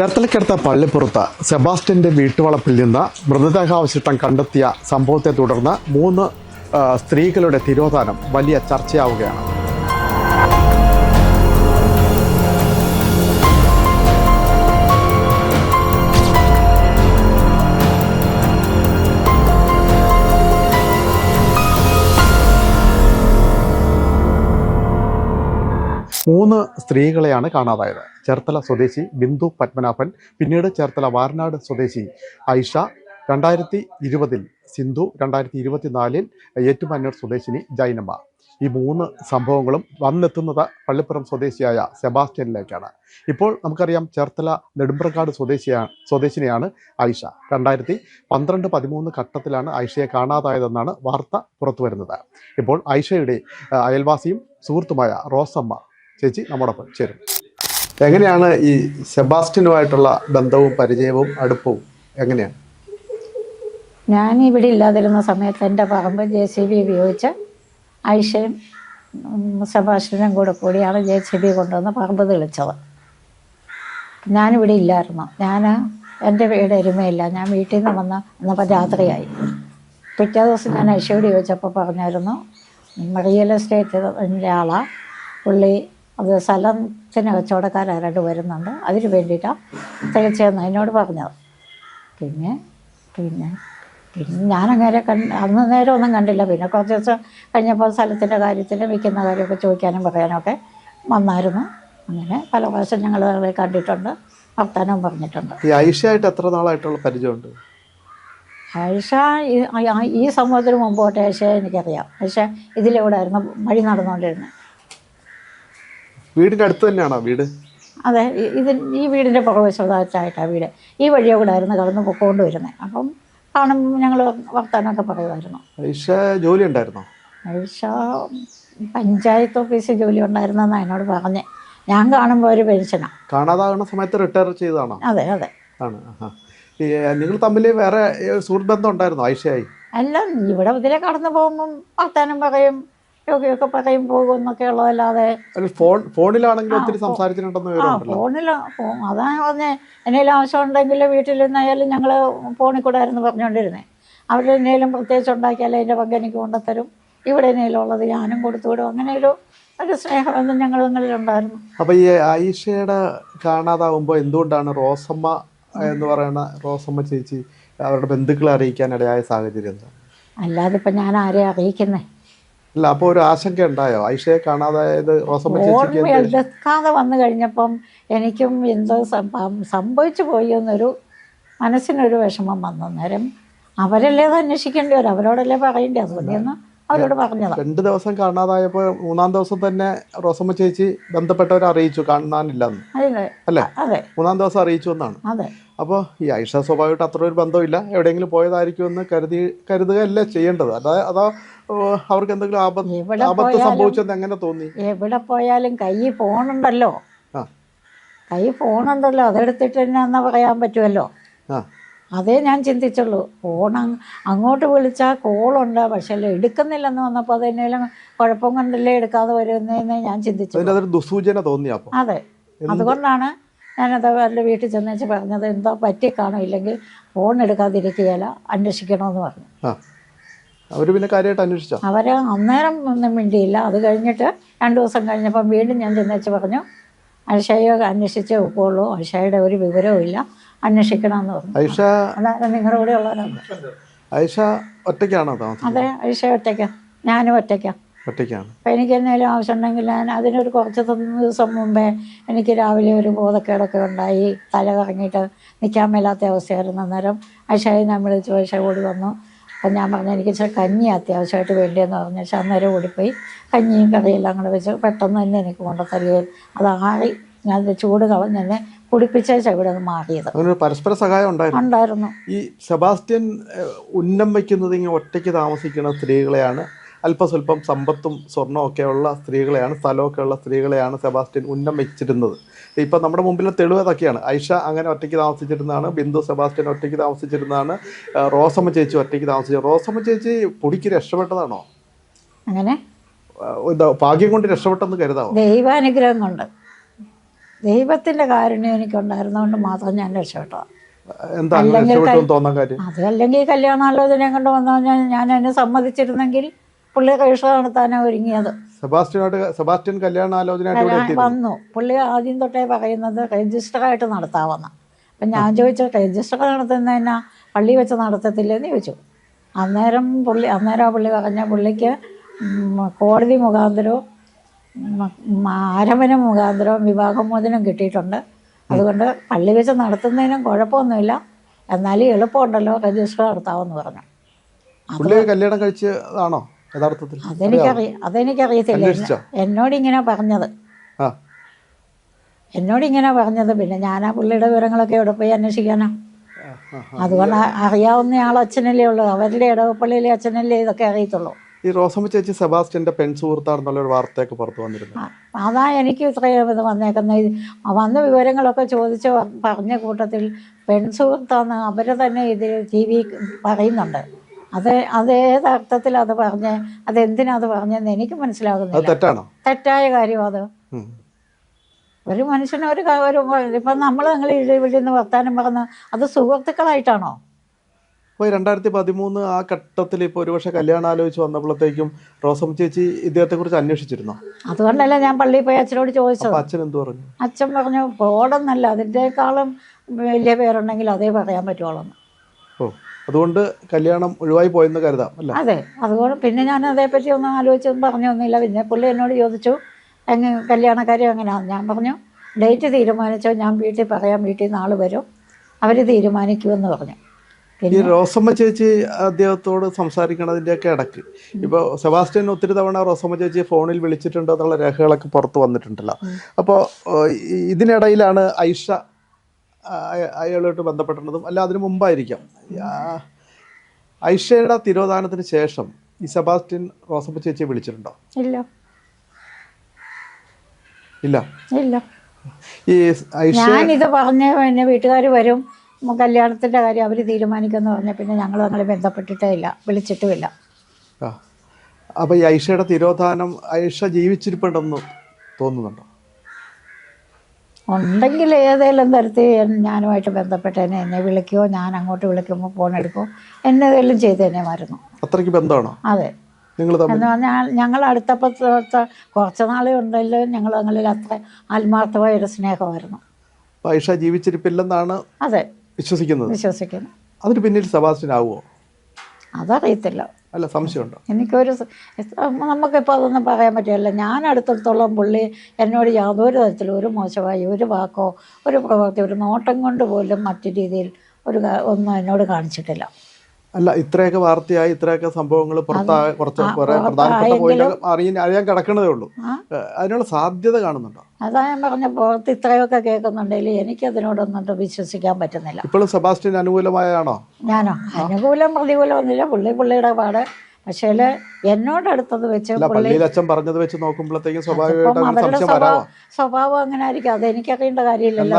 ചേർത്തലക്കടുത്ത പള്ളിപ്പുറത്ത് സെബാസ്റ്റ്യന്റെ വീട്ടുവളപ്പിൽ നിന്ന് മൃതദേഹാവശിഷ്ടം കണ്ടെത്തിയ സംഭവത്തെ തുടർന്ന് മൂന്ന് സ്ത്രീകളുടെ തിരോധാനം വലിയ ചർച്ചയാവുകയാണ്. മൂന്ന് സ്ത്രീകളെയാണ് കാണാതായത്. ചേർത്തല സ്വദേശി ബിന്ദു പത്മനാഭൻ പിന്നീട് ചേർത്തല വാരനാട് സ്വദേശി ഐഷ രണ്ടായിരത്തി ഇരുപതിൽ സിന്ധു രണ്ടായിരത്തി ഇരുപത്തിനാലിൽ ഏറ്റുമാനൂർ സ്വദേശിനി ജൈനമ്മ. ഈ മൂന്ന് സംഭവങ്ങളും വന്നെത്തുന്നത് പള്ളിപ്പുറം സ്വദേശിയായ സെബാസ്റ്റ്യനിലേക്കാണ്. ഇപ്പോൾ നമുക്കറിയാം ചേർത്തല നെടുമ്പ്രക്കാട് സ്വദേശിയാണ് സ്വദേശിനിയാണ് ഐഷ രണ്ടായിരത്തി പന്ത്രണ്ട് പതിമൂന്ന് ഘട്ടത്തിലാണ് ഐഷയെ കാണാതായതെന്നാണ് വാർത്ത പുറത്തു വരുന്നത് ഇപ്പോൾ ഐഷയുടെ അയൽവാസിയും സുഹൃത്തുമായ റോസമ്മ ചേച്ചി നമ്മോടൊപ്പം ചേരും. എങ്ങനെയാണ് ഈ സെബാസ്റ്റിനുമായിട്ടുള്ള ബന്ധവും പരിചയവും അടുപ്പവും എങ്ങനെയാണ്? ഞാൻ ഇവിടെ ഇല്ലാതിരുന്ന സമയത്ത് എന്റെ പറമ്പ് ജെ സി ബി ഉപയോഗിച്ച് ഐഷയും സെബാസ്റ്റിനും കൂടെ കൂടിയാണ് ജെ സി ബി കൊണ്ടുവന്ന് പറമ്പ് തെളിച്ചത്. ഞാനിവിടെ ഇല്ലായിരുന്നു. ഞാൻ എന്റെ വീട് എരുമയില്ല ഞാൻ വീട്ടിൽ നിന്ന് വന്ന് വന്നപ്പോൾ രാത്രിയായി. പിറ്റേ ദിവസം ഞാൻ ഐഷയോട് ചോദിച്ചപ്പോൾ പറഞ്ഞായിരുന്നു റിയൽ എസ്റ്റേറ്റ് ഒരാളാണ് പുള്ളി അത് സ്ഥലത്തിന് കച്ചവടക്കാരായിട്ട് വരുന്നുണ്ട്. അതിന് വേണ്ടിയിട്ടാണ് തികച്ചെന്ന് എന്നോട് പറഞ്ഞത്. പിന്നെ പിന്നെ പിന്നെ ഞാനങ്ങനെ കണ്ട് അന്ന് നേരം ഒന്നും കണ്ടില്ല. പിന്നെ കുറച്ച് ദിവസം കഴിഞ്ഞപ്പോൾ സ്ഥലത്തിന്റെ കാര്യത്തിൽ വിൽക്കുന്ന കാര്യമൊക്കെ ചോദിക്കാനും പറയാനൊക്കെ വന്നായിരുന്നു. അങ്ങനെ പല പ്രാവശ്യം ഞങ്ങൾ കണ്ടിട്ടുണ്ട് വർത്തമാനവും പറഞ്ഞിട്ടുണ്ട്. ഈ എത്ര നാളായിട്ടുള്ള പരിചയമുണ്ട്? ആയിഷ ഈ- സംഭവത്തിന് മുമ്പ് തൊട്ട് ആയിഷയെ എനിക്കറിയാം. ആയിഷ ഇതിലൂടെ ആയിരുന്നു വഴി നടന്നുകൊണ്ടിരുന്നത്. വീടിന്റെ അടുത്ത് തന്നെയാണോ വീട്? അതെ ഇത് ഈ വീടിന്റെ പുറകുവശത്തായിട്ടാണ് വീട്. ഈ വഴിയെ കൂടെ ആയിരുന്നു കടന്ന് പൊക്കോണ്ട് വരുന്നത് അപ്പം കാണുമ്പോൾ ഞങ്ങൾ വർത്താനമൊക്കെ പറയുമായിരുന്നു. ഐഷ ജോലി ഉണ്ടായിരുന്നോ? ഐഷ പഞ്ചായത്ത് ഓഫീസിൽ ജോലി ഉണ്ടായിരുന്നെന്നാണ് എന്നോട് പറഞ്ഞേ. ഞാൻ കാണുമ്പോൾ ഒരു പെൻഷനാണ് കാണാതാകുന്ന സമയത്ത് റിട്ടയർ ചെയ്തതാണോ? അതെ അതെ. ആണ്. നിങ്ങൾ തമ്മിൽ വേറെ സുഹൃത്ത് ബന്ധം ഉണ്ടായിരുന്നോ ഐഷയായി? അല്ല ഇവിടെ ഇതിലെ കടന്നു പോകുമ്പം വർത്താനം പറയും. രോഗിയൊക്കെ പറയും പോകും എന്നൊക്കെ ഉള്ളതല്ലാതെ ഫോൺ ഫോണിലാണെങ്കിലും ഒത്തിരി സംസാരിച്ചിട്ടുണ്ടെന്ന് ആ ഫോണിൽ അതാണ് പറഞ്ഞത് എന്തെങ്കിലും ആവശ്യമുണ്ടെങ്കിൽ വീട്ടിലിരുന്നായാലും ഞങ്ങൾ ഫോണിൽ കൂടെ ആയിരുന്നു പറഞ്ഞുകൊണ്ടിരുന്നത് അവർ എന്തെങ്കിലും പ്രത്യേകിച്ച് ഉണ്ടാക്കിയാൽ അതിന്റെ പങ്ക് എനിക്ക് കൊണ്ടുത്തരും. ഇവിടെ എന്തെങ്കിലും ഉള്ളത് ഞാനും കൊടുത്തു വിടും. അങ്ങനെ ഒരു ഒരു സ്നേഹബന്ധം ഞങ്ങൾ തങ്ങളിലുണ്ടായിരുന്നു അപ്പോൾ ഈ ആയിഷയുടെ കാണാതാവുമ്പോൾ എന്തുകൊണ്ടാണ് റോസമ്മ എന്ന് പറയുന്ന റോസമ്മ ചേച്ചി അവരുടെ ബന്ധുക്കളെ അറിയിക്കാൻ ഇടയായ സാഹചര്യം എന്താ? അല്ലാതെ ഇപ്പം ഞാൻ ആരെയും അറിയിക്കുന്നേ? അല്ല അപ്പോൾ ഒരു ആശങ്ക ഉണ്ടായോ? ഐഷയെ കാണാതായത് എടുക്കാതെ വന്നു കഴിഞ്ഞപ്പം എനിക്കും എന്തോ സംഭ- സംഭവിച്ചു പോയി എന്നൊരു മനസ്സിനൊരു വിഷമം വന്നു. നേരം അവരല്ലേ അത് അന്വേഷിക്കേണ്ടി വരും? അവരോടല്ലേ പറയേണ്ടി? അതുകൊണ്ടെന്ന് അവരോട് പറഞ്ഞത്. രണ്ട് ദിവസം കാണാതായപ്പോൾ മൂന്നാം ദിവസം തന്നെ റോസമ്മ ചേച്ചി ബന്ധപ്പെട്ടവരെ അറിയിച്ചു. കാണാനില്ലെന്ന്. അതെ. അല്ലേ? അതെ. മൂന്നാം ദിവസം അറിയിച്ചു എന്നാണ്. അതെ. അപ്പോൾ ഈ ഐഷ സ്വാഭാവികമായിട്ട് അത്ര ഒരു ബന്ധമില്ല. എവിടെയെങ്കിലും പോയതായിരിക്കുമെന്ന് കരുതി കരുതുകയല്ല ചെയ്യേണ്ടത്? അതാ അതോ അവർക്ക് എന്തെങ്കിലും ആപത്ത് ആപത്ത് സംഭവിച്ചെന്ന് എങ്ങനെ തോന്നി? എവിടെ പോയാലും കൈ ഫോണുണ്ടല്ലോ. കൈ ഫോണുണ്ടല്ലോ. അതെടുത്തിട്ട് തന്നെ എന്നാ പറയാൻ പറ്റുമല്ലോ? അതേ ഞാൻ ചിന്തിച്ചുള്ളൂ. ഫോൺ അങ് അങ്ങോട്ട് വിളിച്ചാൽ കോളുണ്ട്. പക്ഷെ എടുക്കുന്നില്ലെന്ന് വന്നപ്പോൾ അത് എന്തെങ്കിലും കുഴപ്പം കണ്ടല്ലേ എടുക്കാതെ വരുന്നതെന്ന് ഞാൻ ചിന്തിച്ചു ദുസൂചന അതെ. അതുകൊണ്ടാണ് ഞാനത് അവരുടെ വീട്ടിൽ ചെന്നേച്ച് പറഞ്ഞത് എന്തോ പറ്റി കാണും ഇല്ലെങ്കിൽ ഫോൺ എടുക്കാതിരിക്കുകയില്ല അന്വേഷിക്കണമെന്ന് പറഞ്ഞു. അവർ പിന്നെ കാര്യമായിട്ട് അന്വേഷിച്ചോ? അവർ അന്നേരം ഒന്നും മിണ്ടിയില്ല. അത് കഴിഞ്ഞിട്ട് രണ്ട് ദിവസം കഴിഞ്ഞപ്പം വീണ്ടും ഞാൻ ചെന്നേച്ച് പറഞ്ഞു അൽഷയെ അന്വേഷിച്ചേ ഒക്കുള്ളൂ അൽഷയുടെ ഒരു വിവരവും ഇല്ല. അന്വേഷിക്കണമെന്ന് പറഞ്ഞു. ഐഷ അതായത് നിങ്ങളുടെ കൂടെ ഉള്ളതാണ് ഐഷ ഒറ്റയ്ക്കാണോ അതെ ഐഷ ഒറ്റയ്ക്കാണ് ഞാനും ഒറ്റയ്ക്കാണ് ഒറ്റയ്ക്കാണ്. അപ്പം എനിക്ക് എന്തെങ്കിലും ആവശ്യമുണ്ടെങ്കിൽ ഞാൻ അതിനൊരു കുറച്ച് ദിവസം മുമ്പേ എനിക്ക് രാവിലെ ഒരു ബോധക്കേടൊക്കെ ഉണ്ടായി. തല കറങ്ങിയിട്ട് നിൽക്കാൻ മേലാത്ത അവസ്ഥയായിരുന്നു അന്നേരം. അഷയെ ഞാൻ വിളിച്ചു ഓടി വന്നു. അപ്പം ഞാൻ പറഞ്ഞു എനിക്ക് ഇച്ചിരി കഞ്ഞി അത്യാവശ്യമായിട്ട് വേണ്ടിയെന്ന് പറഞ്ഞു. പക്ഷെ അന്നേരം ഓടിപ്പോയി. കഞ്ഞിയും കറിയെല്ലാം കൂടെ വെച്ച് പെട്ടെന്ന് തന്നെ എനിക്ക് കൊണ്ടുത്തരികയും അത് ആറി ഞാൻ ചൂട് കളഞ്ഞ് തന്നെ കുടിപ്പിച്ചേച്ചാണ് ഇവിടെ നിന്ന് മാറിയത്. അങ്ങനെ പരസ്പര സഹായം ഉണ്ടായിരുന്നു. ഉണ്ടായിരുന്നു. ഈ സെബാസ്റ്റ്യൻ ഉന്നം വയ്ക്കുന്നത് ഇങ്ങനെ ഒറ്റയ്ക്ക് താമസിക്കുന്ന സ്ത്രീകളെയാണ് അല്പസ്വല്പം സമ്പത്തും സ്വർണവും ഒക്കെ ഉള്ള സ്ത്രീകളെയാണ് സ്ഥലമൊക്കെ ഉള്ള സ്ത്രീകളെയാണ് സെബാസ്റ്റ്യൻ ഉന്നം വെച്ചിരുന്നത്. ഇപ്പം നമ്മുടെ മുമ്പിലെ തെളിവ് അതൊക്കെയാണ്. ഐഷ അങ്ങനെ ഒറ്റയ്ക്ക് താമസിച്ചിരുന്നതാണ് ബിന്ദു സെബാസ്റ്റ്യൻ ഒറ്റയ്ക്ക് താമസിച്ചിരുന്നതാണ് റോസമ്മ ചേച്ചി ഒറ്റയ്ക്ക് താമസിച്ചു. റോസമ്മ ചേച്ചി പൊടിക്ക് രക്ഷപ്പെട്ടതാണോ? അങ്ങനെ? ഭാഗ്യം കൊണ്ട് രക്ഷപ്പെട്ടെന്ന് കരുതാവോ? ദൈവാനുഗ്രഹം കൊണ്ട്. ദൈവത്തിന്റെ കാരുണ്യം എനിക്കുണ്ടായിരുന്നതുകൊണ്ട് മാത്രം ഞാൻ രക്ഷപ്പെട്ടതാണ് എന്താ അത് അല്ലെങ്കിൽ കല്യാണാലോചന കൊണ്ട് വന്നു കഴിഞ്ഞാൽ ഞാൻ എന്നെ സമ്മതിച്ചിരുന്നെങ്കിൽ പുള്ളി രജിസ്റ്റർ നടത്താനാണ് ഒരുങ്ങിയത്. സെബാസ്റ്റ്യനായിട്ട് സെബാസ്റ്റ്യൻ കല്യാണ വന്നു. പുള്ളി ആദ്യം തൊട്ടേ പറയുന്നത് രജിസ്റ്ററായിട്ട് നടത്താമെന്ന്. അപ്പം ഞാൻ ചോദിച്ചു രജിസ്റ്റർ നടത്തുന്നതിനാ പള്ളി വെച്ച് നടത്തത്തില്ലെന്ന് ചോദിച്ചു. അന്നേരം പുള്ളി അന്നേരം ആ പുള്ളി പറഞ്ഞ പുള്ളിക്ക് കോടതി മുഖാന്തരവും ആരമന മുഖാന്തരവും വിവാഹമോചനം കിട്ടിയിട്ടുണ്ട്. അതുകൊണ്ട് പള്ളി വെച്ച് നടത്തുന്നതിനും കുഴപ്പമൊന്നുമില്ല. എന്നാലും എളുപ്പമുണ്ടല്ലോ രജിസ്റ്റർ നടത്താമെന്ന് പറഞ്ഞു. കല്യാണം കഴിച്ചതാണോ? യഥാർത്ഥത്തിൽ? അതെനിക്കറിയ അതെനിക്കറിയത്തില്ല. എന്നോട് ഇങ്ങനെ പറഞ്ഞത്. എന്നോട് ഇങ്ങനെ പറഞ്ഞത്. പിന്നെ ഞാൻ ആ പുള്ളിയുടെ വിവരങ്ങളൊക്കെ എവിടെ പോയി അന്വേഷിക്കാനാ. അതുകൊണ്ട് അറിയാവുന്ന ആൾ അച്ഛനല്ലേ ഉള്ളൂ. അവരുടെ ഇടവപ്പള്ളിയിലെ അച്ഛനല്ലേ ഇതൊക്കെ അറിയത്തുള്ളൂ. ഈ റോസമ്മ ചേച്ചി സെബാസ്റ്റ്യന്റെ പെൺ സുഹൃത്താണെന്നുള്ള ഒരു വാർത്തയൊക്കെ പുറത്തു വന്നിരുന്നു. അതാ എനിക്ക് ഇത്രയും ഇത് വന്നേക്കുന്നത് ഇത് വന്ന വിവരങ്ങളൊക്കെ ചോദിച്ച പറഞ്ഞ കൂട്ടത്തിൽ പെൺ സുഹൃത്താന്ന് അവരെ തന്നെ ഇത് ടി വി പറയുന്നുണ്ട്. അത് അത് ഏത് അർത്ഥത്തിൽ അത് പറഞ്ഞ് അതെന്തിനാ അത് പറഞ്ഞെന്ന് എനിക്ക് മനസ്സിലാകുന്നില്ല. തെറ്റാണോ? തെറ്റായ കാര്യം അത്. ഒരു മനുഷ്യന് ഒരു കാര്യം ഒരു ഇപ്പം നമ്മൾ നിങ്ങൾ ഇവിടെ നിന്ന് വർത്താനം പറഞ്ഞ അത് സുഹൃത്തുക്കളായിട്ടാണോ? രണ്ടായിരത്തി പതിമൂന്ന് ആ ഘട്ടത്തിൽ ഇപ്പോൾ ഒരുപക്ഷെ കല്യാണം ആലോചിച്ച് വന്നപ്പോഴത്തേക്കും റോസം ചേച്ചി ഇദ്ദേഹത്തെ കുറിച്ച് അന്വേഷിച്ചിരുന്നോ? അതുകൊണ്ടല്ല ഞാൻ പള്ളിയിൽ പോയി അച്ഛനോട് ചോദിച്ചത്. അച്ഛൻ എന്ത് പറഞ്ഞു? അച്ഛൻ പറഞ്ഞു പോടെന്നല്ല അതിന്റെക്കാളും വലിയ പേരുണ്ടെങ്കിൽ അതേ പറയാൻ പറ്റുള്ളൂ ഓ. അതുകൊണ്ട് കല്യാണം ഒഴിവായി പോയെന്ന് കരുതാം അല്ല? അതെ. അതുകൊണ്ട് പിന്നെ ഞാൻ അതേപ്പറ്റി ഒന്നും ആലോചിച്ചൊന്നും പറഞ്ഞൊന്നുമില്ല പിന്നെ പുള്ളി എന്നോട് ചോദിച്ചു എങ്ങനെ കല്യാണക്കാര്യം എങ്ങനെയാണ് ഞാൻ പറഞ്ഞു ഡേറ്റ് തീരുമാനിച്ചോ ഞാൻ വീട്ടിൽ പറയാം വീട്ടിൽ ആൾ വരും. അവർ തീരുമാനിക്കുമെന്ന് പറഞ്ഞു. ഈ റോസമ്മ ചേച്ചി അദ്ദേഹത്തോട് സംസാരിക്കണതിന്റെയൊക്കെ ഇടയ്ക്ക്. ഇപ്പോൾ സെബാസ്റ്റ്യൻ ഒത്തിരി തവണ റോസമ്മ ചേച്ചി ഫോണിൽ വിളിച്ചിട്ടുണ്ട് എന്നുള്ള രേഖകളൊക്കെ പുറത്ത് വന്നിട്ടുണ്ടല്ലോ. അപ്പോൾ ഇതിനിടയിലാണ് ഐഷ അയാളുമായിട്ട് ബന്ധപ്പെട്ടിരുന്നതും അല്ല അതിനു മുമ്പായിരിക്കാം. ഐഷയുടെ തിരോധാനത്തിന് ശേഷം ഈ സെബാസ്റ്റ്യൻ റോസമ്മ ചേച്ചിയെ വിളിച്ചിട്ടുണ്ടോ? ഇല്ല. ഇല്ല? ഇല്ല. ഈ ഞാനിത് പറഞ്ഞ പിന്നെ വീട്ടുകാർ വരും. കല്യാണത്തിന്റെ കാര്യം അവർ തീരുമാനിക്കുമെന്ന് പറഞ്ഞ പിന്നെ ഞങ്ങൾ തങ്ങളെ ബന്ധപ്പെട്ടിട്ടേ ഇല്ല. വിളിച്ചിട്ടുമില്ല. അപ്പൊ അപ്പോൾ ഈ ഐഷയുടെ തിരോധാനം ഐഷ ജീവിച്ചിരിപ്പുണ്ടെന്ന് തോന്നുന്നുണ്ടോ? ഉണ്ടെങ്കിൽ ഏതെങ്കിലും തരത്തിൽ ഞാനുമായിട്ട് ബന്ധപ്പെട്ട് എന്നെ വിളിക്കുകയോ ഞാൻ അങ്ങോട്ട് വിളിക്കുമ്പോൾ ഫോൺ എടുക്കുമോ എന്നതെല്ലാം ചെയ്ത് തന്നെ മരുന്നു അത്രയ്ക്ക് ബന്ധമാണോ? അതെ. എന്ന് പറഞ്ഞാൽ ഞങ്ങൾ അടുത്തപ്പോൾ കുറച്ച് നാളെ ഉണ്ടല്ലോ ഞങ്ങൾ തങ്ങളിൽ അത്ര ആത്മാർത്ഥമായ ഒരു സ്നേഹമായിരുന്നു ഐഷ ജീവിച്ചിരിപ്പില്ലെന്നാണ് അതെ. വിശ്വസിക്കുന്നത്. വിശ്വസിക്കുന്നു. അതിന് പിന്നിൽ സെബാസ്റ്റ്യൻ ആവുമോ അതറിയത്തില്ല. അല്ല സംശയമുണ്ടോ? എനിക്കൊരു നമുക്കിപ്പോൾ അതൊന്നും പറയാൻ പറ്റില്ല. ഞാൻ അടുത്തടുത്തോളം പുള്ളി എന്നോട് യാതൊരു തരത്തിലും ഒരു മോശമായി ഒരു വാക്കോ ഒരു പ്രവൃത്തി ഒരു നോട്ടം കൊണ്ട് പോലും മറ്റു രീതിയിൽ ഒരു ഒന്നും എന്നോട് കാണിച്ചിട്ടില്ല. അല്ല ഇത്രയൊക്കെ വാർത്തയായി ഇത്രയൊക്കെ സംഭവങ്ങൾ പുറത്താ കുറച്ച് കുറെ പ്രധാനപ്പെട്ട പോയിന്റ് അറിയാൻ അറിയാൻ കിടക്കണതേ ഉള്ളൂ. അതിനുള്ള സാധ്യത കാണുന്നുണ്ടോ? അതാ ഞാൻ പറഞ്ഞ പുറത്ത് ഇത്രയൊക്കെ കേൾക്കുന്നുണ്ടെങ്കിൽ എനിക്ക് അതിനോടൊന്നും വിശ്വസിക്കാൻ പറ്റുന്നില്ല. ഇപ്പോഴും സെബാസ്റ്റ്യൻ അനുകൂലമായാണോ? ഞാനോ? അനുകൂലം പ്രതികൂലം ഒന്നുമില്ല. പുള്ളി പുള്ളിയുടെ പാട്. പക്ഷേ എന്നോടടുത്തത് വെച്ച് അല്ല അച്ഛൻ പറഞ്ഞത് വെച്ച് നോക്കുമ്പോഴത്തേക്കും അവരുടെ സ്വഭാവം അങ്ങനെ ആയിരിക്കും. അത് എനിക്കറിയേണ്ട കാര്യമില്ലല്ലോ.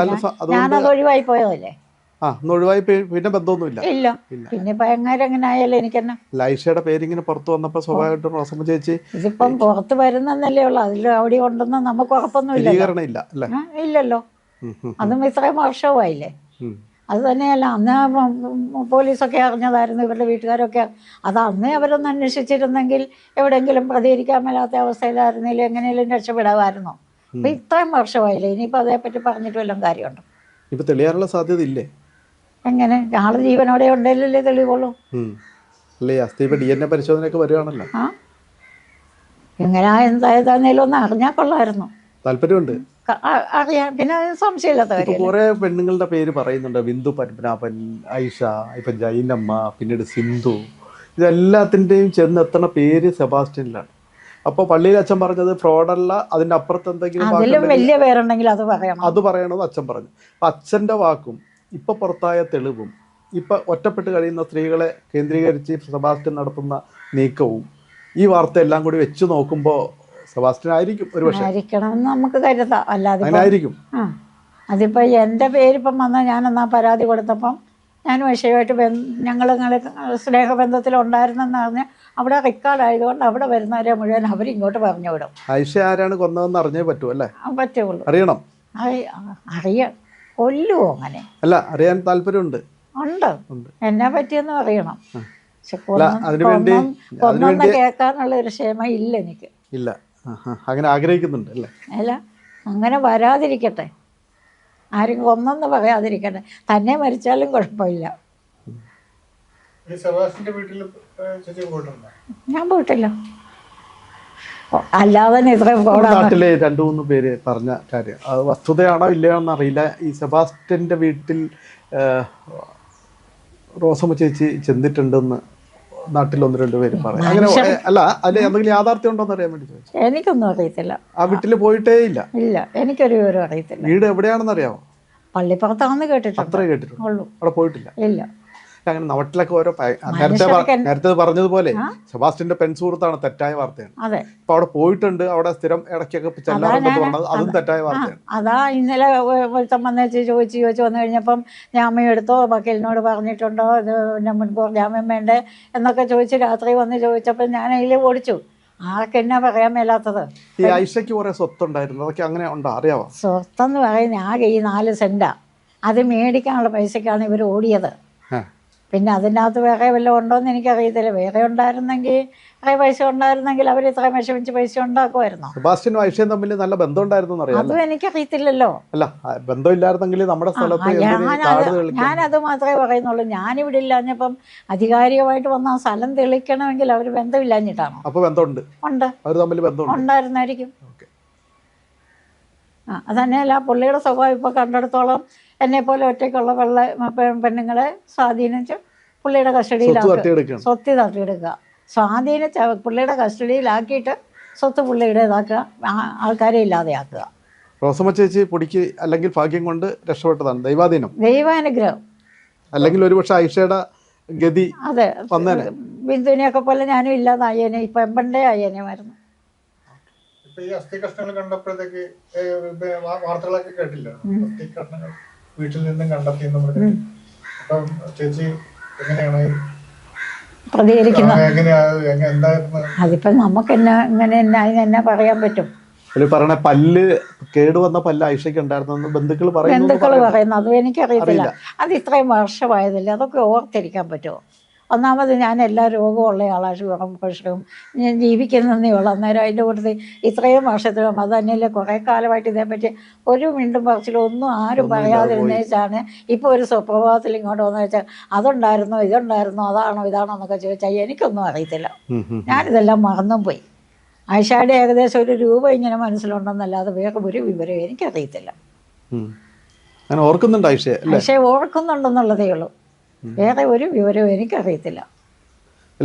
ഞാനത് ഒഴിവായി പോയതല്ലേ? ആ ഒഴിവായി പിന്നെ ബന്ധമൊന്നുമില്ല. ഇല്ല. പിന്നെ ഭയങ്കര എങ്ങനെ ആയാലും എനിക്കെന്നെ. അല്ല പേരിങ്ങനെ പുറത്ത് വന്നപ്പോൾ സ്വാഭാവികമായിട്ടും റോസമ്മ ചേച്ചി ഇതിപ്പം പുറത്ത് വരുന്നെന്നല്ലേ ഉള്ളൂ. അതിൽ അവിടെ ഉണ്ടെന്ന് നമുക്ക് ഉറപ്പൊന്നുമില്ലല്ലോ. ഇല്ല ഇല്ലല്ലോ. അതും ഇത്രയും വർഷവുമായില്ലേ. അത് തന്നെയല്ല അന്ന് പോലീസൊക്കെ അറിഞ്ഞതായിരുന്നു ഇവരുടെ വീട്ടുകാരൊക്കെ. അത് അന്നേ അവരൊന്ന് അന്വേഷിച്ചിരുന്നെങ്കിൽ എവിടെയെങ്കിലും പ്രതികരിക്കാൻ മേലാത്ത അവസ്ഥയിലായിരുന്നെങ്കിലും എങ്ങനെയെങ്കിലും രക്ഷപ്പെടാമായിരുന്നോ. അപ്പം ഇത്രയും വർഷമായില്ലേ ഇനിയിപ്പോൾ അതേപ്പറ്റി പറഞ്ഞിട്ട് വല്ലതും കാര്യമുണ്ടോ? ഇപ്പൊ തെളിയാനുള്ള സാധ്യത ഇല്ലേ? എങ്ങനെ? ആൾ ജീവനോടെ ഉണ്ടല്ലേ തെളിവുള്ളൂ. അല്ലേ അസ്ഥി ഇപ്പൊ ഡി എൻ എ പരിശോധനയൊക്കെ വരുവാണല്ലോ ആ. എങ്ങനെ എന്തായതാന്നേലും ഒന്ന് അറിഞ്ഞാൽ കൊള്ളായിരുന്നു. താല്പര്യമുണ്ട്. ക- അ- അറിയാൻ പിന്നെ അത് സംശയമില്ലാത്ത ഇപ്പൊ കാര്യം കുറെ പെണ്ണുങ്ങളുടെ പേര് പറയുന്നുണ്ട്. ബിന്ദു പത്മനാഭൻ ഐഷ ഇപ്പൊ ജൈനമ്മ പിന്നീട് സിന്ധു. ഇതെല്ലാത്തിന്റെയും ചെന്നെത്തണ പേര് സെബാസ്റ്റ്യനിലാണ്. അപ്പൊ പള്ളിയിൽ അച്ഛൻ പറഞ്ഞത് ഫ്രോഡല്ല അതിന്റെ അപ്പുറത്ത് എന്തെങ്കിലും അതിലും വാക്കുണ്ടെങ്കിൽ വലിയ പേരുണ്ടെങ്കിൽ അത് പറയണം. അത് പറയണമെന്ന് അച്ഛൻ പറഞ്ഞു. അപ്പൊ അച്ഛന്റെ വാക്കും ഇപ്പൊ പുറത്തായ തെളിവും ഇപ്പോൾ ഒറ്റപ്പെട്ട് കഴിയുന്ന സ്ത്രീകളെ കേന്ദ്രീകരിച്ച് സെബാസ്റ്റ്യൻ നടത്തുന്ന നീക്കവും ഈ വാർത്ത എല്ലാം കൂടി വെച്ച് നോക്കുമ്പോൾ സെബാസ്റ്റ്യൻ ആയിരിക്കും ഒരു പക്ഷേ എന്ന് നമുക്ക് കരുതാം. അല്ലാതെ അതിനായിരിക്കും. അതിപ്പോൾ എന്റെ പേരിപ്പം വന്നാൽ ഞാനെന്നാ പരാതി കൊടുത്തപ്പം ഞാൻ വിഷയമായിട്ട് ഞങ്ങൾ സ്നേഹബന്ധത്തിലുണ്ടായിരുന്നെന്ന് പറഞ്ഞ് അവിടെ റെക്കോർഡ് ആയതുകൊണ്ട് അവിടെ വരുന്നവരെ മുഴുവൻ അവരിങ്ങോട്ട് പറഞ്ഞു വിടും ആയിഷ ആരാണ് കൊന്നതെന്ന് അറിഞ്ഞേ പറ്റൂ അല്ലേ? പറ്റുള്ളൂ. അറിയണം. അറി- അറിയാം. കൊല്ലുവോ അങ്ങനെ? അല്ല അറിയാൻ താല്പര്യമുണ്ട്. ഉണ്ട്. ഉണ്ട്. എന്നെ പറ്റിയെന്ന് അറിയണം കൊന്നെന്ന് കേൾക്കാനുള്ള ഒരു ക്ഷമ ഇല്ല എനിക്ക്. ഇല്ല. അങ്ങനെ ആഗ്രഹിക്കുന്നുണ്ട് അല്ലേ? അല്ല അങ്ങനെ വരാതിരിക്കട്ടെ. ആരും കൊന്നെന്ന് പറയാതിരിക്കട്ടെ. തന്നെ മരിച്ചാലും കുഴപ്പമില്ല. ഞാൻ പോയിട്ടില്ല. അല്ലാതെ നാട്ടിലെ രണ്ടു മൂന്ന് പേര് പറഞ്ഞ കാര്യം. അത് വസ്തുതയാണോ ഇല്ലയോ എന്നറിയില്ല. ഈ സെബാസ്റ്റ്യന്റെ വീട്ടിൽ റോസമ്മ ചേച്ചി ചെന്നിട്ടുണ്ടെന്ന് നാട്ടിൽ ഒന്ന് രണ്ട് പേര് പറയാം. അങ്ങനെ അല്ല അതിൽ എന്തെങ്കിലും യാഥാർത്ഥ്യം ഉണ്ടോ എന്ന് അറിയാൻ വേണ്ടി ചോദിച്ചു. എനിക്കൊന്നും അറിയത്തില്ല. ആ വീട്ടിൽ പോയിട്ടേ ഇല്ല. ഇല്ല എനിക്കൊരു വിവരം അറിയത്തില്ല. വീട് എവിടെയാണെന്ന് അറിയാമോ പള്ളിപ്പുറത്താണെന്ന് കേട്ടിട്ടുണ്ട്. അത്രേ കേട്ടിട്ടുണ്ട് അവിടെ പോയിട്ടില്ല. ഇല്ല. അങ്ങനെ നാട്ടിലൊക്കെ ഓരോ നേരത്തെ നേരത്തെ പറഞ്ഞതുപോലെ സെബാസ്റ്റ്യന്റെ പെൺസുഹൃത്താണ് തെറ്റായ വാർത്തയാണ്. അതെ. ഇപ്പൊ അവിടെ പോയിട്ടുണ്ട് അവിടെ സ്ഥിരം ഇടയ്ക്കൊക്കെ ചെല്ലാറുണ്ടെന്ന് പറഞ്ഞത്. അതും തെറ്റായ വാർത്തയാണ്. അതാ ഇന്നലെ ഒരുത്തം വന്നേച്ച് ചോദിച്ചു ചോദിച്ചു വന്നു കഴിഞ്ഞപ്പം ജാമ്യം എടുത്തോ? വക്കീലിനോട് പറഞ്ഞിട്ടുണ്ടോ? ഇത് പിന്നെ മുൻകൂർ ജാമ്യം വേണ്ടേ? എന്നൊക്കെ ചോദിച്ച് രാത്രി വന്ന് ചോദിച്ചപ്പോൾ ഞാൻ അതിൽ ഓടിച്ചു. ആർക്കെന്നാ പറയാൻ മേലാത്തത്? ഈ ഐഷയ്ക്ക് കുറെ സ്വത്തുണ്ടായിരുന്നു. അതൊക്കെ അങ്ങനെ ഉണ്ടോ? അറിയാവോ? സ്വത്തെന്ന് പറയുന്ന ആകെ ഈ നാല് സെന്റാ. അത് മേടിക്കാനുള്ള പൈസക്കാണ് ഇവർ ഓടിയത്. പിന്നെ അതിനകത്ത് വേറെ വല്ലതും ഉണ്ടോയെന്ന് എനിക്കറിയത്തില്ല. വേറെ ഉണ്ടായിരുന്നെങ്കിൽ വേറെ പൈസ ഉണ്ടായിരുന്നെങ്കിൽ അവർ ഇത്രയും വിഷമിച്ച് പൈസ ഉണ്ടാക്കുമായിരുന്നോ? സെബാസ്റ്റ്യനും ഐഷയും തമ്മിൽ നല്ല ബന്ധം ഉണ്ടായിരുന്നു അതും എനിക്കറിയത്തില്ലല്ലോ. അല്ല ബന്ധം നമ്മുടെ സ്ഥലത്ത് തെളിക്കാൻ? ഞാനത് മാത്രമേ പറയുന്നുള്ളൂ. ഞാനിവിടെ ഇല്ലാഞ്ഞപ്പം അധികാരികമായിട്ട് വന്ന ആ സ്ഥലം തെളിക്കണമെങ്കിൽ അവർ ബന്ധമില്ലാഞ്ഞിട്ടാണോ? അപ്പൊ ബന്ധമുണ്ട്. ഉണ്ട്. അവർ തമ്മിൽ ബന്ധമുണ്ട്. ഉണ്ടായിരുന്നായിരിക്കും. ആ അതന്നെയല്ല പുള്ളിയുടെ സ്വഭാവം ഇപ്പോൾ കണ്ടെടുത്തോളം എന്നെ പോലെ ഒറ്റയ്ക്കുള്ള വെള്ള പെണ്ണുങ്ങളെ സ്വാധീനിച്ച് പുള്ളിയുടെ സ്വത്ത് കസ്റ്റഡിയിലാക്കുക സ്വത്ത് തട്ടിയെടുക്കുക. സ്വാധീനിച്ച പുള്ളിയുടെ കസ്റ്റഡിയിലാക്കിയിട്ട് സ്വത്ത് പുള്ളിയുടേതാക്കുക ആൾക്കാരെ ഇല്ലാതെയാക്കുക. റോസമ്മ ചേച്ചി പൊടിക്ക് അല്ലെങ്കിൽ ഭാഗ്യം കൊണ്ട് രക്ഷപ്പെട്ടതാണ്. ദൈവാധീനം. ദൈവാനുഗ്രഹം. അല്ലെങ്കിൽ ഒരുപക്ഷെ ഐഷയുടെ ഗതി അതെ. വന്നേനെ. ബിന്ദുവിനെയൊക്കെ പോലെ ഞാനും ഇല്ലാതായേനെ. ഇപ്പൊ എമ്പണ്ടേ ആയേനെ മരുന്ന് ഇപ്പൊ ഈ അസ്ഥി കഷ്ണങ്ങൾ കണ്ടപ്പോഴത്തേക്ക് വാർത്തകളൊക്കെ കേട്ടില്ല? അസ്ഥി കഷ്ണങ്ങൾ. വീട്ടിൽ നിന്നും കണ്ടെത്തി എന്ന് അപ്പം ചേച്ചി എങ്ങനെയാണ്? അതിപ്പം നമുക്ക് എന്നാ ഇങ്ങനെ എന്നാ എന്നാ പറയാൻ പറ്റും. അതിൽ പറയണ പല്ല് കേടുവന്ന പല്ല് ഐഷയ്ക്ക് ഉണ്ടായിരുന്നു ബന്ധുക്കൾ പറയുന്നു ബന്ധുക്കൾ പറയുന്നു. പറയുന്നു. അതും എനിക്കറിയത്തില്ല. അത് ഇത്രയും വർഷമായതല്ലേ? അതൊക്കെ ഓർത്തിരിക്കാൻ പറ്റുമോ? ഒന്നാമത് ഞാൻ എല്ലാ രോഗവും ഉള്ള ആളാണ് ഷുഗറും പ്രഷറും ഞാൻ ജീവിക്കുന്നതേ ഉള്ളൂ. അന്നേരം അതിന്റെ കൂടുതൽ ഇത്രയും വർഷത്തിലും അത് തന്നെയല്ലേ കുറേ കാലമായിട്ട് ഇതേപ്പറ്റി ഒരു മിണ്ടും പറച്ചിലും ഒന്നും ആരും പറയാതിരുന്നേച്ചാണ് ഇപ്പോൾ ഒരു സുപ്രഭാതത്തിൽ ഇങ്ങോട്ട് വന്നു വെച്ചാൽ അതുണ്ടായിരുന്നോ ഇതുണ്ടായിരുന്നോ അതാണോ ഇതാണോ എന്നൊക്കെ ചോദിച്ചാൽ എനിക്കൊന്നും അറിയത്തില്ല. ഞാനിതെല്ലാം മറന്നും പോയി ആയിഷയുടെ ഏകദേശം ഒരു രൂപ ഇങ്ങനെ മനസ്സിലുണ്ടെന്നല്ലാതെ വേറെ ഒരു വിവരവും എനിക്കറിയത്തില്ല. അങ്ങനെ ഓർക്കുന്നുണ്ട് പക്ഷേ ഓർക്കുന്നുണ്ടെന്നുള്ളതേ ഉള്ളൂ. വേറെ ഒരു വിവരവും എനിക്കറിയത്തില്ല.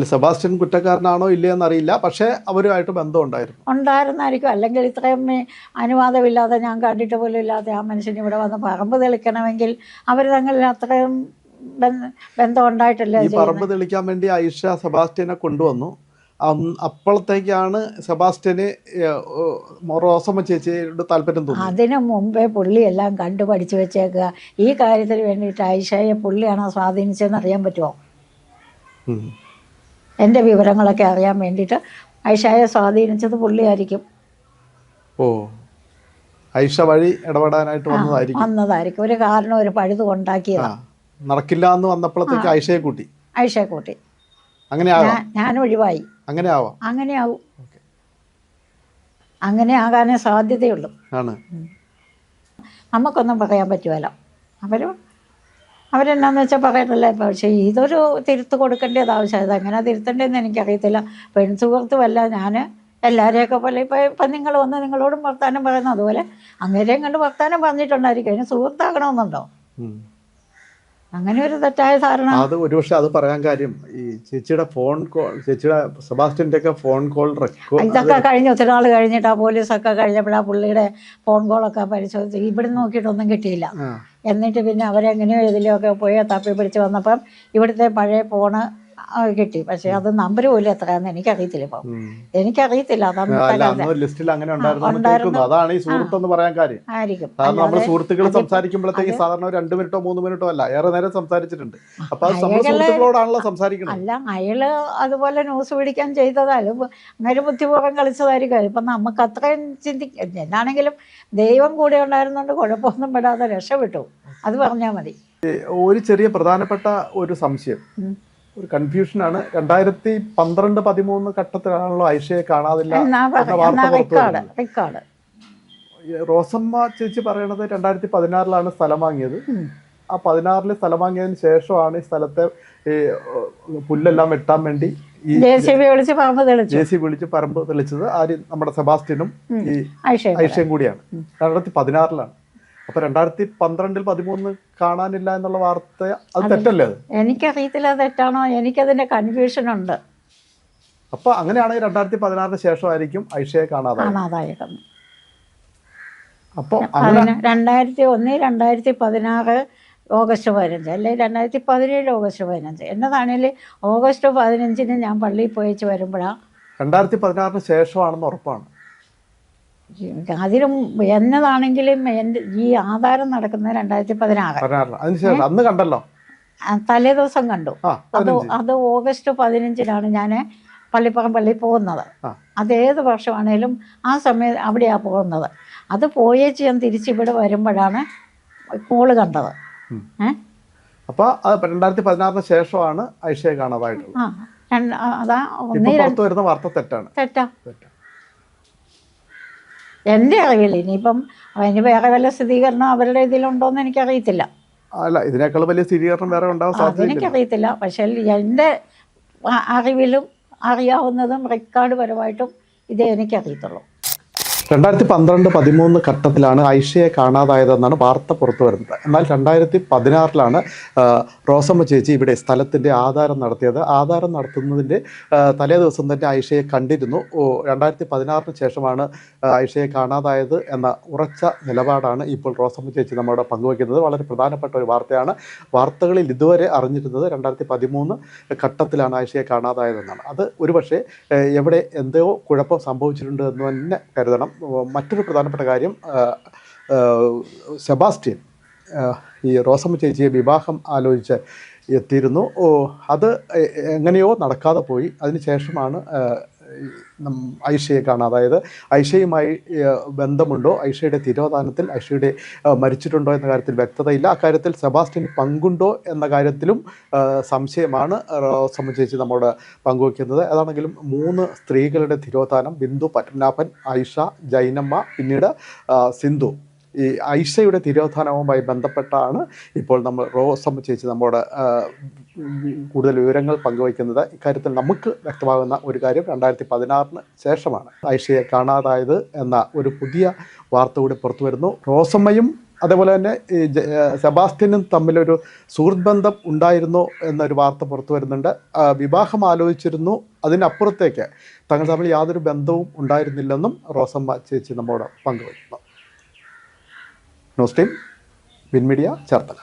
സെബാസ്റ്റ്യൻ കുറ്റക്കാരനാണോ ഇല്ലയെന്ന് എന്നറിയില്ല. പക്ഷേ അവരുമായിട്ട് ബന്ധം ഉണ്ടായിരുന്നു ഉണ്ടായിരുന്നായിരിക്കും. അല്ലെങ്കിൽ ഇത്രയും അനുവാദമില്ലാതെ ഞാൻ കണ്ടിട്ട് പോലും ഇല്ലാതെ ആ മനുഷ്യൻ ഇവിടെ വന്ന് പറമ്പ് തെളിക്കണമെങ്കിൽ അവർ തങ്ങളിൽ അത്രയും ബന്ധ- ഉണ്ടായിട്ടല്ലേ ഈ പറമ്പ് തെളിക്കാൻ വേണ്ടി ഐഷ സെബാസ്റ്റ്യനെ കൊണ്ടുവന്നു. അപ്പോഴത്തേക്കാണ് സെബാസ്റ്റ്യന് റോസമ്മ ചേച്ചിയോട് താല്പര്യം തോന്നി അതിനു മുമ്പേ പുള്ളി എല്ലാം കണ്ടു പഠിച്ചു വെച്ചേക്കുക. ഈ കാര്യത്തിന് വേണ്ടിയിട്ട് ഐഷയെ പുള്ളിയാണോ സ്വാധീനിച്ചതെന്ന് അറിയാൻ പറ്റുമോ. എന്റെ വിവരങ്ങളൊക്കെ അറിയാൻ വേണ്ടിയിട്ട് ഐഷയെ സ്വാധീനിച്ചത് പുള്ളിയായിരിക്കും. ഓ. ഐഷ വഴി ഇടപെടാനായിട്ട് വന്നതായിരിക്കും. വന്നതായിരിക്കും. ഒരു കാരണം ഒരു പഴുത് ഉണ്ടാക്കിയതാണ് നടക്കില്ല എന്ന് വന്നപ്പോഴത്തേക്ക് ഐഷയെ കൂട്ടി. ഐഷയെ കൂട്ടി. അങ്ങനെ ഞാൻ ഒഴിവായി അങ്ങനെ ആവാം അങ്ങനെ ആവും അങ്ങനെ ആകാനേ സാധ്യതയുള്ളൂ. ആണ്. നമുക്കൊന്നും പറയാൻ പറ്റുമല്ലോ അവർ അവരെന്നാന്ന് വെച്ചാൽ പറയട്ടല്ലേ പക്ഷേ ഇതൊരു തിരുത്ത് കൊടുക്കേണ്ടത് ആവശ്യമാണ് അങ്ങനെ തിരുത്തേണ്ടതെന്ന് എനിക്കറിയത്തില്ല. പെൺസുഹൃത്തുമല്ല ഞാൻ എല്ലാവരെയൊക്കെ പോലെ ഇപ്പം ഇപ്പം നിങ്ങൾ വന്ന് നിങ്ങളോടും വർത്താനം പറയുന്നത് അതുപോലെ അങ്ങനെയും കണ്ട് വർത്താനം പറഞ്ഞിട്ടുണ്ടായിരിക്കും. അതിന് സുഹൃത്താകണമെന്നുണ്ടോ. അങ്ങനെ ഒരു തെറ്റായ ധാരണ. അത് ഒരുപക്ഷെ അത് പറയാൻ കാര്യം ഈ ചേച്ചിയുടെ ഫോൺ കോൾ ചേച്ചിയുടെ സെബാസ്റ്റ്യന്റെ ഒക്കെ ഫോൺ കോൾ റെക്കോർഡ് ഇതൊക്കെ കഴിഞ്ഞ ഒത്തിരി നാൾ കഴിഞ്ഞിട്ട് ആ പോലീസൊക്കെ കഴിഞ്ഞപ്പോൾ ആ പുള്ളിയുടെ ഫോൺ കോളൊക്കെ പരിശോധിച്ച് ഇവിടെ നോക്കിയിട്ടൊന്നും കിട്ടിയില്ല. എന്നിട്ട് പിന്നെ അവരെങ്ങനെയോ ഇതിലൊക്കെ പോയി തപ്പി പിടിച്ച് വന്നപ്പം ഇവിടുത്തെ പഴയ ഫോണ് കിട്ടി. പക്ഷെ അത് നമ്പർ പോലും എത്രയാന്ന് എനിക്കറിയത്തില്ല ഇപ്പം. എനിക്കറിയത്തില്ല. ലിസ്റ്റിൽ അങ്ങനെ അതാണ് ഈ സുഹൃത്ത് എന്ന് പറയാൻ കാര്യം. ആയിരിക്കും. നമ്മൾ സുഹൃത്തുക്കൾ സംസാരിക്കുമ്പോഴത്തേക്ക് സാധാരണ രണ്ട് മിനിറ്റോ മൂന്ന് മിനിറ്റോ അല്ല ഏറെ നേരം സംസാരിച്ചിട്ടുണ്ട്. അപ്പൊ സുഹൃത്തുക്കളോടാണല്ലോ സംസാരിക്കുന്നത് അല്ല അയാൾ അതുപോലെ ന്യൂസ് പിടിക്കാൻ ചെയ്തതായാലും അങ്ങനെ ബുദ്ധിപൂർവം കളിച്ചതായിരിക്കും. ഇപ്പൊ നമുക്ക് അത്രയും ചിന്തിക്കും എന്നാണെങ്കിലും ദൈവം കൂടെ ഉണ്ടായിരുന്നോണ്ട് കുഴപ്പമൊന്നും പെടാതെ രക്ഷപ്പെട്ടു. അത് പറഞ്ഞാൽ മതി. ഒരു ചെറിയ പ്രധാനപ്പെട്ട ഒരു സംശയം. ഒരു കൺഫ്യൂഷനാണ് രണ്ടായിരത്തി പന്ത്രണ്ട് പതിമൂന്ന് ഘട്ടത്തിലാണല്ലോ ഐഷയെ കാണാതില്ല എന്നാ വാർത്ത പുറത്തു റോസമ്മ ചേച്ചി പറയണത് രണ്ടായിരത്തി പതിനാറിലാണ് സ്ഥലം വാങ്ങിയത്. ആ പതിനാറിൽ സ്ഥലം വാങ്ങിയതിന് ശേഷമാണ് ഈ സ്ഥലത്തെ ഈ പുല്ലെല്ലാം വെട്ടാൻ വേണ്ടി ജെ സി വിളിച്ച് പറമ്പ് തെളിച്ചത് ആര്? നമ്മുടെ സെബാസ്റ്റ്യനും ഈ ഐഷയും കൂടിയാണ്. രണ്ടായിരത്തി പതിനാറിലാണ് അപ്പൊ രണ്ടായിരത്തി പന്ത്രണ്ടിൽ പതിമൂന്ന് കാണാനില്ല എന്നുള്ള വാർത്ത അത് തെറ്റല്ലേ അത്? എനിക്കറിയത്തില്ല തെറ്റാണോ? എനിക്കതിന്റെ കൺഫ്യൂഷൻ ഉണ്ട്. അപ്പൊ അങ്ങനെയാണെങ്കിൽ രണ്ടായിരത്തി പതിനാറിന് ശേഷമായിരിക്കും ഐഷയെ കാണാതെ കാണാതായിരുന്നു അപ്പൊ രണ്ടായിരത്തി ഒന്ന് രണ്ടായിരത്തി പതിനാറ് ഓഗസ്റ്റ് പതിനഞ്ച് അല്ലെ രണ്ടായിരത്തി പതിനേഴ് ഓഗസ്റ്റ് പതിനഞ്ച്. എന്നതാണെങ്കിൽ ഓഗസ്റ്റ് പതിനഞ്ചിന് ഞാൻ പള്ളിയിൽ പോയിച്ച് വരുമ്പോഴാണ് രണ്ടായിരത്തി പതിനാറിന് ശേഷമാണെന്ന് ഉറപ്പാണ്. അതിനും എന്നതാണെങ്കിലും എന്റെ ഈ ആധാരം നടക്കുന്നത് രണ്ടായിരത്തി പതിനാറ് അന്ന് കണ്ടല്ലോ? തലേ ദിവസം കണ്ടു. അത് അത് ഓഗസ്റ്റ് പതിനഞ്ചിനാണ് ഞാൻ പള്ളിപ്പുറം പള്ളി പോകുന്നത്. അതേത് അത് ഏത് വർഷമാണേലും ആ സമയം അവിടെയാണ് പോകുന്നത്. അത് പോയേച്ച് ഞാൻ തിരിച്ചിവിടെ വരുമ്പോഴാണ് കോൾ കണ്ടത്. ഉം. ഏ? അപ്പൊ അത് രണ്ടായിരത്തി പതിനാറിന് ശേഷമാണ് ഐഷയെ കാണാതായിട്ടുള്ളത്. അതാ ഒന്നേ വരുന്ന വാർത്ത തെറ്റാണ്. തെറ്റാ. തെറ്റാ. എന്റെ അറിവിൽ ഇനിയിപ്പം അതിന് വേറെ വല്ല സ്ഥിരീകരണം അവരുടെ ഇതിലുണ്ടോയെന്ന് എനിക്കറിയത്തില്ല. അല്ല ഇതിനേക്കാൾ വലിയ സ്ഥിരീകരണം വേറെ ഉണ്ടാവാൻ അതെനിക്കറിയത്തില്ല പക്ഷേ എന്റെ അറിവിലും അറിയാവുന്നതും റെക്കോർഡ് പരമായിട്ടും ഇതേ എനിക്കറിയത്തുള്ളൂ. രണ്ടായിരത്തി പന്ത്രണ്ട് പതിമൂന്ന് ഘട്ടത്തിലാണ് ഐഷയെ കാണാതായതെന്നാണ് വാർത്ത പുറത്തു വരുന്നത്. എന്നാൽ രണ്ടായിരത്തി പതിനാറിലാണ് റോസമ്മ ചേച്ചി ഇവിടെ സ്ഥലത്തിന്റെ ആധാരം നടത്തിയത്. ആധാരം നടത്തുന്നതിന്റെ തലേ ദിവസം തന്നെ ഐഷയെ കണ്ടിരുന്നു. രണ്ടായിരത്തി പതിനാറിന് ശേഷമാണ് ഐഷയെ കാണാതായത് എന്ന ഉറച്ച നിലപാടാണ് ഇപ്പോൾ റോസമ്മ ചേച്ചി നമ്മോട് പങ്കുവയ്ക്കുന്നത്. വളരെ പ്രധാനപ്പെട്ട ഒരു വാർത്തയാണ്. വാർത്തകളിൽ ഇതുവരെ അറിഞ്ഞിരുന്നത് രണ്ടായിരത്തി പതിമൂന്ന് ഘട്ടത്തിലാണ് ഐഷയെ കാണാതായതെന്നാണ്. അത് ഒരുപക്ഷെ എവിടെ എന്തോ കുഴപ്പം സംഭവിച്ചിട്ടുണ്ട് എന്ന് തന്നെ കരുതണം. മറ്റൊരു പ്രധാനപ്പെട്ട കാര്യം സെബാസ്റ്റ്യൻ ഈ റോസമ്മ ചേച്ചിയെ വിവാഹം ആലോചിച്ച് എത്തിയിരുന്നു. അത് എങ്ങനെയോ നടക്കാതെ പോയി. അതിനുശേഷമാണ് ആഹ്, കാണാം. അതായത് ഐഷയെ ഐഷയുമായി ബന്ധമുണ്ടോ? ഐഷയുടെ തിരോധാനത്തിൽ ഐഷയുടെ മരിച്ചിട്ടുണ്ടോ എന്ന കാര്യത്തിൽ വ്യക്തതയില്ല. അക്കാര്യത്തിൽ സെബാസ്റ്റ്യൻ പങ്കുണ്ടോ എന്ന കാര്യത്തിലും സംശയമാണ്. ചേച്ചി നമ്മോട് പങ്കുവയ്ക്കുന്നത് അതാണെങ്കിലും മൂന്ന് സ്ത്രീകളുടെ തിരോധാനം ബിന്ദു പത്മനാഭൻ ഐഷ ജൈനമ്മ പിന്നീട് സിന്ധു. ഈ ഐഷയുടെ തിരോധാനവുമായി ബന്ധപ്പെട്ടാണ് ഇപ്പോൾ നമ്മൾ റോസമ്മ ചേച്ചി നമ്മുടെ കൂടുതൽ വിവരങ്ങൾ പങ്കുവയ്ക്കുന്നത്. ഇക്കാര്യത്തിൽ നമുക്ക് വ്യക്തമാകുന്ന ഒരു കാര്യം രണ്ടായിരത്തി പതിനാറിന് ശേഷമാണ് ഐഷയെ കാണാതായത് എന്ന ഒരു പുതിയ വാർത്ത കൂടി പുറത്തു വരുന്നു. റോസമ്മയും അതേപോലെ തന്നെ ഈ സെബാസ്റ്റ്യനും തമ്മിലൊരു സുഹൃത്ത് ബന്ധം ഉണ്ടായിരുന്നു എന്നൊരു വാർത്ത പുറത്തു വരുന്നുണ്ട്. വിവാഹം ആലോചിച്ചിരുന്നു. അതിനപ്പുറത്തേക്ക് തങ്ങൾ തമ്മിൽ യാതൊരു ബന്ധവും ഉണ്ടായിരുന്നില്ലെന്നും റോസമ്മ ചേച്ചി നമ്മോട് പങ്കുവയ്ക്കുന്നു. Team win media Cherthala.